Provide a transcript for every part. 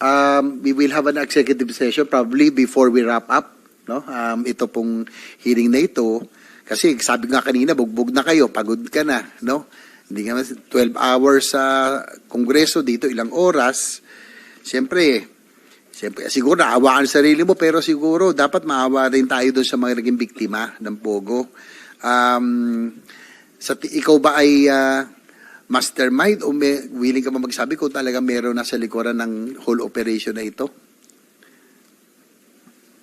um, we will have an executive session probably before we wrap up. No? Um, ito pong hearing na ito. Kasi sabi nga kanina, bugbog na kayo, pagod ka na. No? Hindi nga 12 hours sa kongreso dito, ilang oras. Siyempre, siyempre siguro naawaan sa sarili mo, pero siguro dapat maawa rin tayo doon sa mga naging biktima ng Pogo. Um, sa, ikaw ba ay ah, mastermind o may, willing ka ba magsabi kung talaga meron nasa likuran ng whole operation na ito?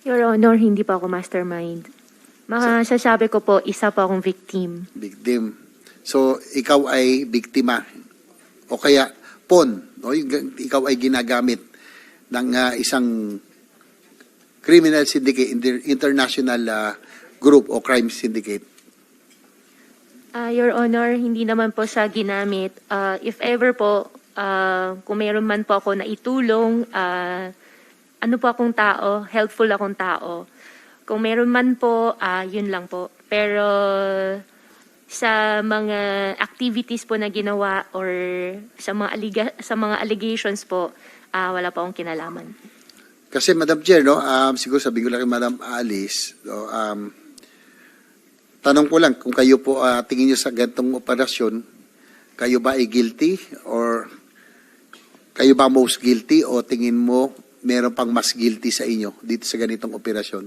Your Honor, hindi pa ako mastermind. Masasabi ko po, isa pa akong victim. Victim. So, ikaw ay biktima. O kaya, pon. No? Ikaw ay ginagamit ng ah, isang criminal syndicate, inter- international ah, group o crime syndicate. Ah, Your Honor, hindi naman po siya ginamit. Ah, if ever po, ah, kung mayroon man po ako na itulong, ah, ano po akong tao, helpful akong tao. Kung meron man po, ah, yun lang po. Pero sa mga activities po na ginawa or sa mga aliga- sa mga allegations po, ah, wala po akong kinalaman. Kasi Madam Chair, no, um, siguro sabi ko lang kay Madam Alice, no, um, tanong ko lang kung kayo po ah, tingin nyo sa gantong operasyon, kayo ba ay guilty or kayo ba most guilty o tingin mo meron pang mas guilty sa inyo dito sa ganitong operasyon?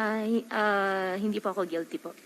Ay, ah, hindi po ako guilty po.